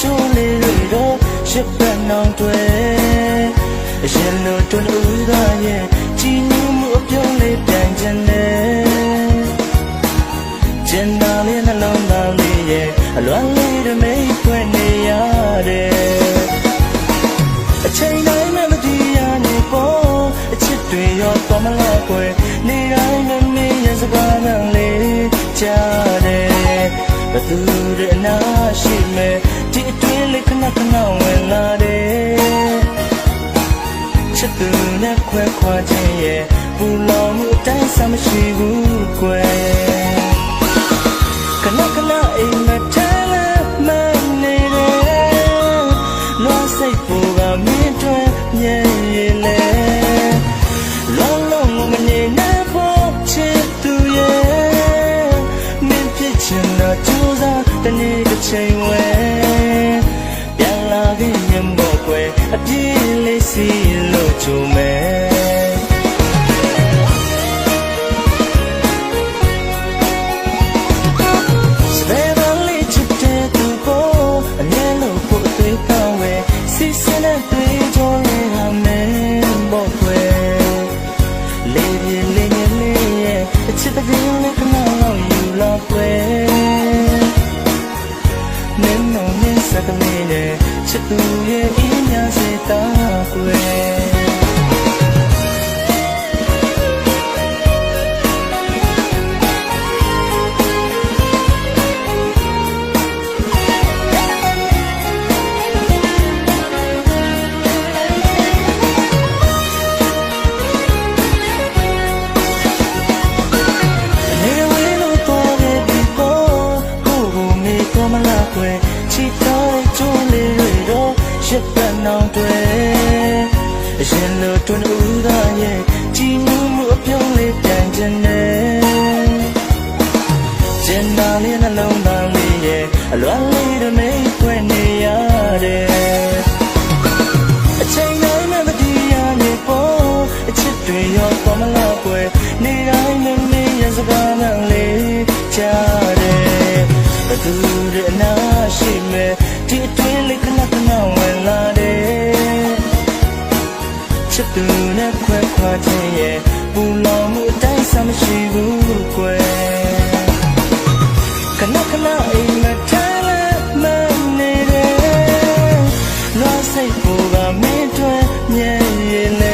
ကျိုးလေးတွေတော့ရှစ်ပတ်နောင်တွေအရင်လိုတွန်းဦးသားရဲ့ကြည်နူးမှုအပြုံးလေးပြန်ကျင်တယ်ကျင်တာလေးနှလုံးသားလေးရဲ့အလွမ်းလေးတွေမိတ်ဖွင့်နေရတယ်အချိန်တိုင်းမှမတည်ရနေပေါ်အချစ်တွေရောပေါ်မလာကွယ်နေတိုင်းမမေ့ရစကားနဲ့လေးကြားတယ် ဘသူရဲ့အနာရှိမဲ့ဒီအတွင်းလေးခဏခဏဝင်လာတယ်ချစ်သူနဲ့ခွဲခွာခြင်းရဲ့ပူလောင်မှုအတိုင်းဆမရှိဘူး စီစနဲ့တွေ့ကြရတာမယ်ပေါ့ ကွယ်ချီတောင်းကျိုးလေးတွေတော့ရစ်ပတ်နောင်တွေအရင်လိုတွင်ဦးသားရဲ့ကြည်မှုမှုအပြုံးလေးပြန်ခြင်းနဲ့ကျင်နာလေးနှလုံးသားလေးရဲ့အလွမ်းလေးတွေ လေးလေးခဏခဏဝင်လာတယ်ချစ်သူနဲ့ခွဲခွာခြင်းရဲ့ပူလောင်မှုအတိုင်းဆမရှိဘူးကွယ်ခဏခဏအိမ်မထိုင်လဲမနေတယ်လောစိတ်ပူကမင်းတွင်မြဲရည်နဲ့